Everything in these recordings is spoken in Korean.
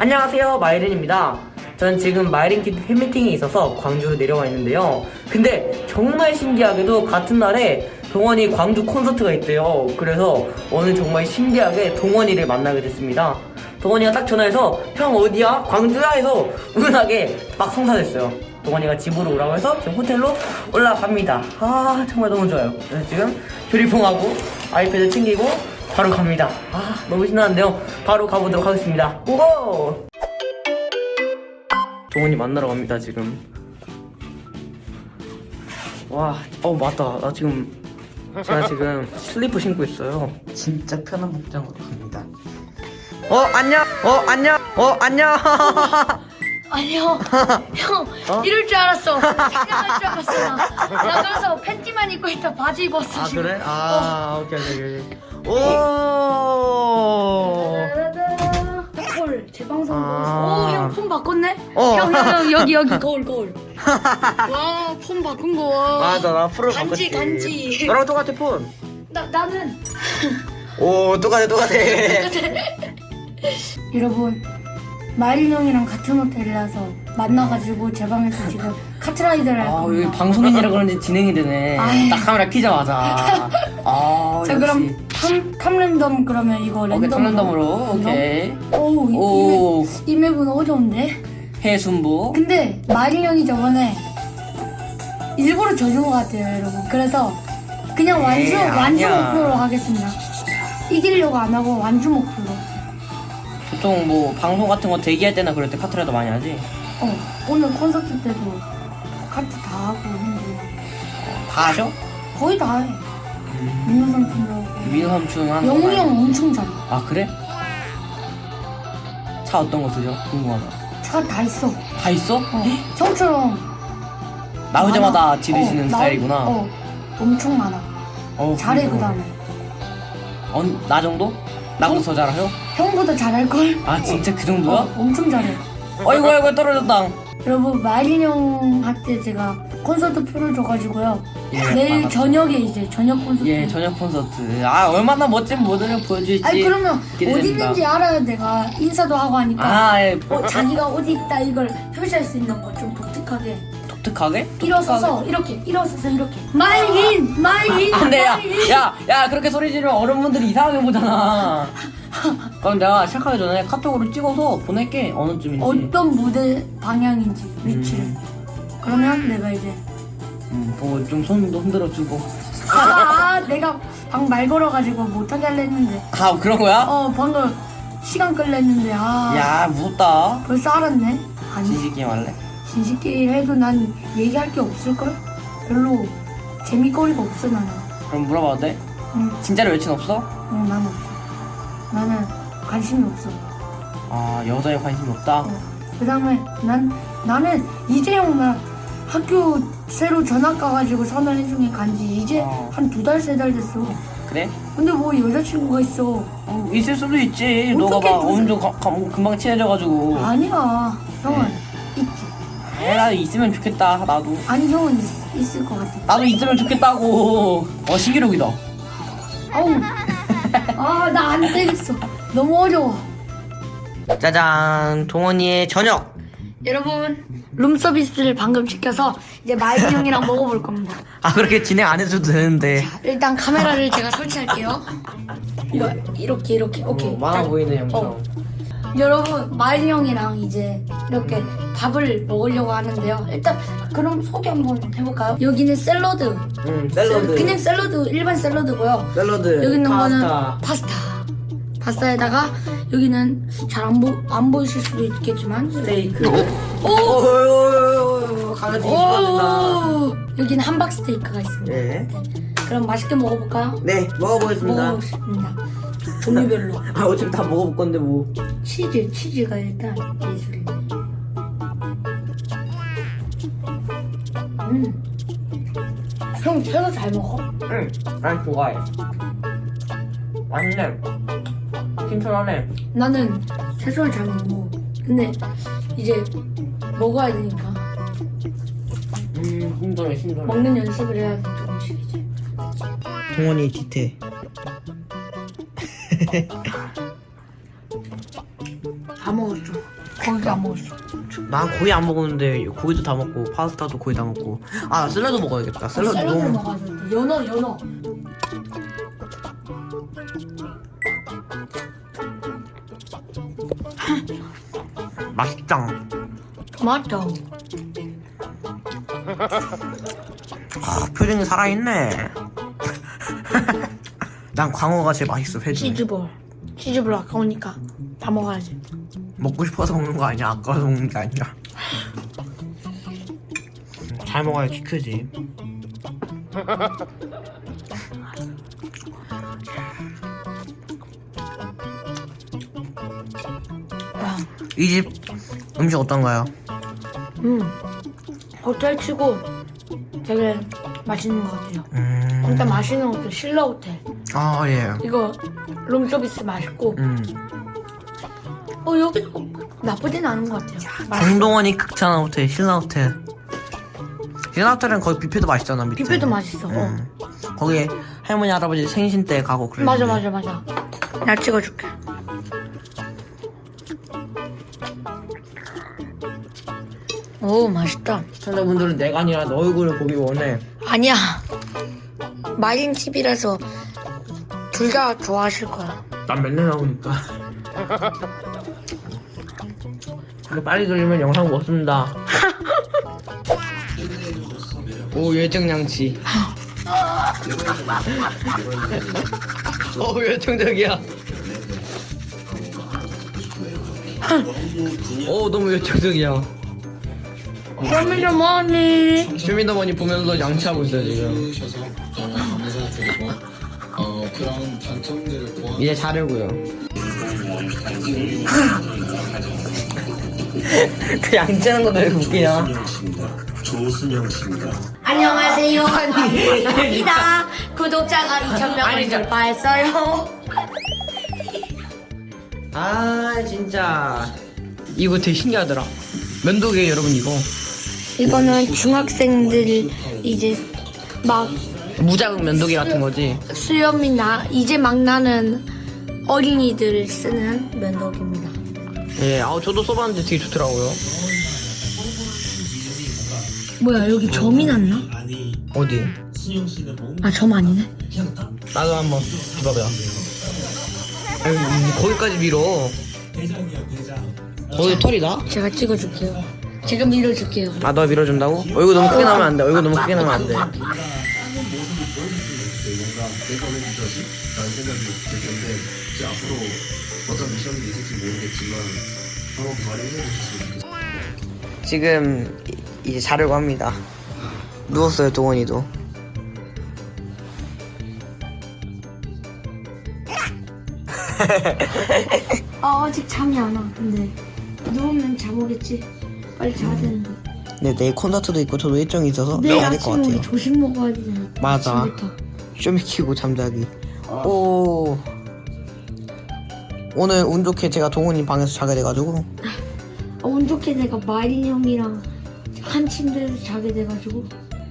안녕하세요 마이린입니다. 저는 지금 마이린 키드 팬미팅에 있어서 광주로 내려와 있는데요. 근데 정말 신기하게도 같은 날에 동원이 광주 콘서트가 있대요. 그래서 오늘 정말 신기하게 동원이를 만나게 됐습니다. 동원이가 딱 전화해서 형 어디야? 광주야? 해서 운하게 막 성사됐어요. 동원이가 집으로 오라고 해서 지금 호텔로 올라갑니다. 아 정말 너무 좋아요. 그래서 지금 조리봉하고 아이패드 챙기고 바로 갑니다. 아 너무 신나는데요? 바로 가보도록 하겠습니다. 오고 동원이 만나러 갑니다 지금. 와 어 맞다. 나 지금 제가 지금 슬리퍼 신고 있어요. 진짜 편한 복장으로 갑니다. 어 안녕! 어 안녕! 어 안녕 아니요, 형 어? 이럴 줄 알았어. 촬영할 줄 알았어. 나. 나 그래서 팬티만 입고 있다 바지 입었어. 아 지금. 그래? 아 오케이 오케이 오케이 오 따다다다. 거울 제 방송 아. 오, 형 폰 바꿨네? 어. 형, 형, 형 여기 여기 거울 거울. 와, 폰 바꾼 거. 와. 맞아 나 프로 간지, 바꿨지 간지. 너랑 똑같아 폰 나 나는 오 똑같아 똑같아 여러분 마일 형이랑 같은 호텔이라서 만나가지고 제 방에서 지금 카트라이더를 할아 겁니다. 여기 방송인이라 그런지 진행이 되네 아이. 딱 카메라 키자마자 아자 역시. 그럼 탐, 탐랜덤 그러면 이거 오케이 랜덤으로 탐랜덤으로 오케이 오우 이, 오 이, 맵, 이 맵은 어려운데? 해순보 근데 마릴 형이 저번에 일부러 져준 것 같아요 여러분 그래서 그냥 완주 에이, 완주 아니야. 목표로 하겠습니다 이기려고 안 하고 완주 목표로 보통 뭐 방송 같은 거 대기할 때나 그럴 때 카트라이더 많이 하지 어 오늘 콘서트 때도 카트 다 하고 했는데 다 하셔? 거의 다 해 민호 삼촌도 하고 민호 삼촌 하는 영웅이 거형 엄청 잘해 아 그래? 차 어떤 거 쓰죠? 궁금하다 차 다 있어 다 있어? 어 형처럼 나오자마다 많아. 지르시는 어, 나- 스타일이구나 어 엄청 많아 어, 잘해 그. 다음에 어, 나 정도? 나보다 더 잘하셔? 형보다 잘할걸? 아 진짜 그 정도야? 어, 엄청 잘해. 어이구 어이구 떨어졌다. 여러분 마린 형한테 제가 콘서트 표를 줘가지고요. 예, 내일 맞았어. 저녁에 이제 저녁 콘서트. 예 저녁 콘서트. 아 얼마나 멋진 무대를 보여줄지 아니 그러면 어디 기대됩니다. 있는지 알아야 내가 인사도 하고 하니까. 아 예. 어, 자기가 어디 있다 이걸 표시할 수 있는 거 좀 독특하게 독특하게? 일어서서 이렇게 일어서서 이렇게. 마린 마린 안돼 마린 야야 야 그렇게 소리 지르면 어른분들이 이상하게 보잖아. 그럼 내가 시작하기 전에 카톡으로 찍어서 보낼게. 어느 쯤인지. 어떤 무대 방향인지 위치를. 음. 그러면 내가 이제 음, 보고 좀 손도 흔들어주고. 아 내가 방 말 걸어가지고 못하게 할려 했는데. 아 그런 거야? 어 방금 시간 끌려 했는데 아. 야 무섭다. 벌써 알았네. 아니. 게임 할래? 진실게임 해도 난 얘기할 게 없을걸? 별로 재미거리가 없어 나는 그럼 물어봐도 돼? 응, 진짜로 여친 없어? 응 나는 없어 나는 관심이 없어 아 여자에 관심이 없다? 어. 그 다음에 난 나는 이재영 나 학교 새로 전학 가가지고 선언해준 게 간지 이제 어. 한 두 달 세 달 됐어 그래? 근데 뭐 여자친구가 있어 어, 있을 수도 있지 너가 어떻게 막 엄청 가- 가- 금방 친해져가지고 아니야 형은 에 나도 있으면 좋겠다 나도. 아니 형은 있, 있을 것 같아. 나도 있으면 좋겠다고. 어 신기록이다. 아우. 아 나 안 되겠어. 너무 어려워. 짜잔 동원이의 저녁. 여러분 룸서비스를 방금 시켜서 이제 마이크 형이랑 먹어볼 겁니다. 아 그렇게 진행 안 해줘도 되는데. 일단 카메라를 제가 설치할게요. 뭐, 이렇게 이렇게. 오케이. 딱. 보이는 영상. 어. 여러분 마일 형이랑 이제 이렇게 밥을 먹으려고 하는데요. 일단 그럼 소개 한번 해볼까요? 여기는 샐러드. 응 그냥 샐러드 일반 샐러드고요. 샐러드. 여기 있는 거는 파스타. 파스타에다가 여기는 잘 안 보, 안 보이실 수도 있겠지만. 스테이크. 오! 오오오오 강아지 오! 여기는 함박 스테이크가 있습니다. 네. 그럼 맛있게 먹어볼까요? 네 먹어보겠습니다. 먹어보겠습니다 종류별로 아 어차피 다 먹어볼 건데 뭐 치즈, 치즈가 일단 예술이네. 음. 형, 채소 잘 먹어? 응, 난 좋아해. 맛있네. 신선하네. 나는 채소를 잘못 먹어. 근데 이제 먹어야 되니까 음, 신선해, 신선해. 먹는 연습을 해야지 조금씩 이제. 동원이 뒤태. 다 먹었어. 거의 다 먹었어. 난 거의 안 먹었는데 고기도 다 먹고 파스타도 거의 다 먹고 아 샐러드 먹어야겠다 샐러드 샐러드 너무 먹어야 돼. 연어 연어. 맛있다 맞다. 아 표정이 살아있네 난 광어가 제일 맛있어 회중. 치즈볼. 치즈볼 아까우니까 다 먹어야지. 먹고 싶어서 먹는 거 아니야. 아까워서 먹는 게 아니라. 음, 잘 먹어야 지크지. 이 집 음식 어떤가요? 음. 호텔 치고 되게 맛있는 것 같아요. 음. 일단 맛있는 호텔 신라 호텔 아 예. 이거 룸서비스 맛있고 음. 어 여기 나쁘진 않은 것 같아요. 맛 정동원이 극찬한 호텔 신라 호텔. 신라 호텔은 거의 뷔페도 맛있잖아 밑에. 뷔페도 맛있어. 음. 어. 거기에 할머니 할아버지 생신 때 가고 그래. 맞아 맞아 맞아. 나 찍어줄게. 오 맛있다. 시청자분들은 내가 아니라 너 얼굴을 보기 원해. 아니야. 마린 TV라서 둘 다 좋아하실 거야. 난 맨날 나오니까. 이거 빨리 돌리면 영상 못 쓴다. 오 열정장치. 오 열정적이야. 오 너무 열정적이야. 쇼미더머니. 쇼미더머니 보면서 양치하고 있어요 지금. 이제 자려고요. 그 양치하는 것도 왜 웃기냐? 조수명 씨입니다. 안녕하세요. 입니다. 구독자가 2,000명을 돌파했어요. 아 진짜. 이거 되게 신기하더라. 면도기 여러분 이거. 이거는 중학생들 이제 막 무작용 면도기 같은 거지. 수염이 나 이제 막 나는 어린이들 쓰는 면도기입니다. 예, 아 저도 써봤는데 되게 좋더라고요. 뭐야 여기 점이 났나? 어디? 아 점 아니네. 나도 한번 해봐봐. 아유, 거기까지 밀어. 거기 털이 나? 제가 찍어줄게요. 제가 밀어줄게요. 아, 너 밀어준다고? 얼굴 너무 크게 나면 안 돼. 얼굴 너무 크게 나면 안 돼. 지금 이제 자려고 합니다. 누웠어요, 동원이도. 아, 아직 잠이 안 와. 근데 누우면 잠 오겠지. 빨리 자야 되는데. 근데 내일 콘서트도 있고 저도 일정이 있어서 내일 자야 될 것 아침에 우리 같아요. 조심 먹어야 되잖아. 맞아. 쇼미 키고 잠자기. 아. 오. 오늘 운 좋게 제가 동훈이 방에서 자게 돼가지고 아, 운 좋게 내가 마린 형이랑 한 침대에서 자게 돼가지고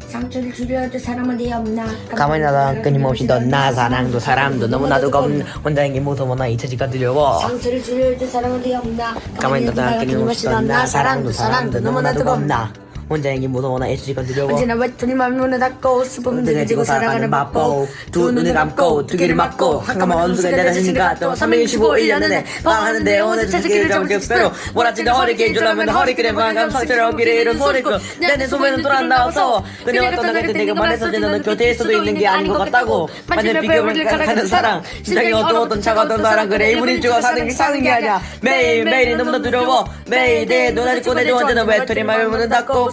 상처를 줄여도 사람은 없나? 가만히 나다 끊임없이 넌나 사랑도 사람도 너무나도 겁나 혼자인 게 무서워나 잊혀지가 두려워. 상처를 줄여도 사람은 없나? 가만히 나다 끊임없이 넌나 사랑도 사람도 너무나도 겁나 혼자인게 무서워나 애쓰니까 두려워 언제나 외톨이 맘문을 닫고 수분 등을 지고 살아가는 맛보 두 눈을 감고 두 귀를 막고 한가만 원수가 내 자신과 또 365일년은 방하는데 오늘 찾기를 잡을 수로 몰아치는 허리케인 줄라면 허리케인에 방감 상처로 길에 이런 소리 내내 소매는 돌아나와서 그녀가 떠나갈 때 내가 말해서 너는 교대일 수도 있는 게 아닌 것 같다고. 만약 비교를 가는 사랑 심장이 어두웠던 차가웠던 사랑 그래. 이분이 죽어 사는 게 사는 게 아니야. 매일매일이 너무나 두려워 매일 내 눈을 꼬내줘 언제나 외톨이 맘문을 닫고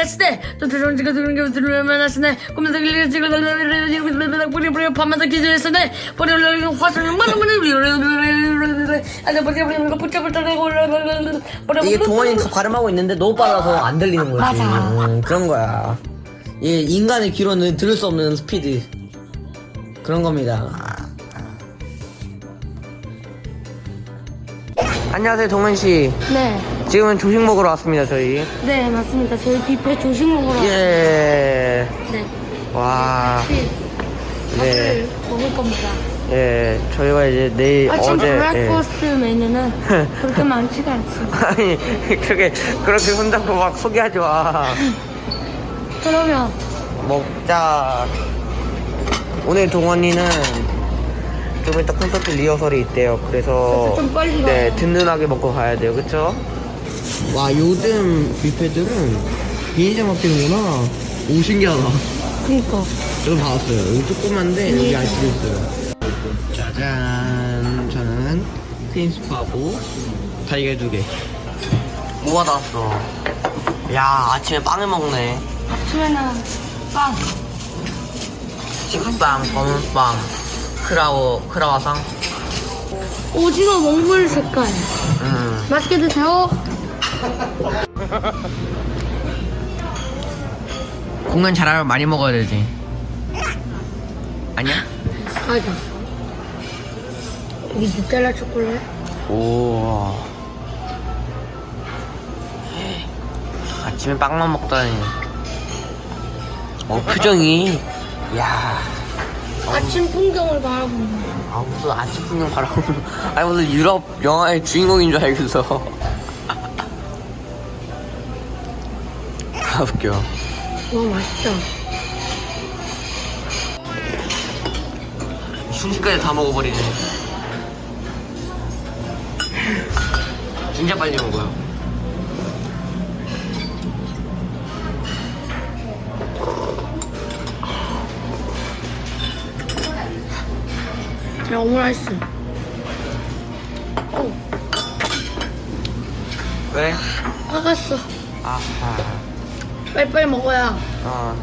클래스네 전투종 지가 들은 게 들으면 만났으네 꿈에서 길리가 지가 들으면 뿌리 뿌리 밤마다 기절했으네 뿌리 올라가는 화살을 만나면 이게 동원이 발음하고 있는데 너무 빨라서 안 들리는 거지. 맞아. 음, 그런 거야. 예, 인간의 귀로는 들을 수 없는 스피드. 그런 겁니다. 안녕하세요 동원 씨 네. 지금은 조식 먹으러 왔습니다, 저희. 네 맞습니다. 저희 뷔페 조식 먹으러 예. 네, 와. 뷔 네. 먹을 겁니다. 예. 저희가 이제 내일 아침 어제. 예. 브렉퍼스트 메뉴는 그렇게 많지가 않습니다. 아니, 그렇게, 그렇게 손잡고 막 소개하지 마. 그러면 먹자. 오늘 동원이는 좀 이따 콘서트 리허설이 있대요. 그래서 그래서 좀 빨리 네 가요. 든든하게 먹고 가야 돼요. 그쵸? 와 요즘 뷔페들은 비닐장 바뀌는구나. 오 신기하다. 그니까 저도 봐왔어요. 여기 조그만데 여기 알수도 있어요. 짜잔. 저는 크림스파고 달걀 두 개. 뭐 받았어? 야 아침에 빵을 먹네. 아침에는 빵, 식빵, 검은빵, 크라워, 크라와상. 오징어 몽골 색깔. 음. 맛있게 드세요. 공연 잘하면 많이 먹어야 되지. 아니야? 맞아. 여기 누텔라 초콜릿. 오. 아침에 빵만 먹다니. 어, 표정이. 야. 아침 풍경을 바라보는. 아, 무슨 아침 풍경 바라보는. 아니, 무슨 유럽 영화의 주인공인 줄 알겠어. 아, 웃겨. 와 맛있다. 순식간에 다 먹어버리네. 진짜 빨리 먹어요. 자 오므라이스. 어, 왜? 화갔어. 아하. 빨리빨리 먹어야 어.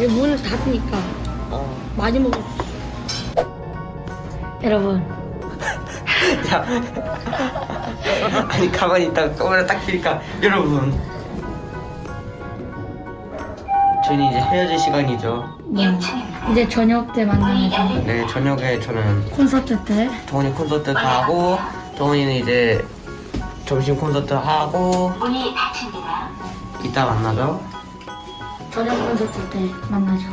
얘 문을 닫으니까 어. 많이 먹었어. 여러분 야. 아니, 가만히 있다가 카메라 딱 키니까, 여러분. 저희는 이제 헤어질 시간이죠. 네. 이제 저녁 때 만나야죠. 네, 저녁에 저는 콘서트 때. 동훈이 콘서트 가고, 동훈이는 이제 점심 콘서트 하고, 이 따 만나죠. 저녁 콘서트 때 만나죠.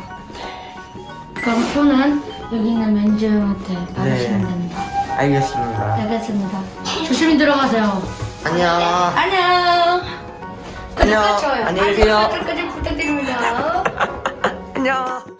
그럼 손은 여기 있는 맨즈한테 받으시면 네. 됩니다. 알겠습니다. 알겠습니다. 조심히 들어가세요. 안녕. 안녕. 안녕. 안녕히 계세요. 설정까지 부탁드립니다. 안녕.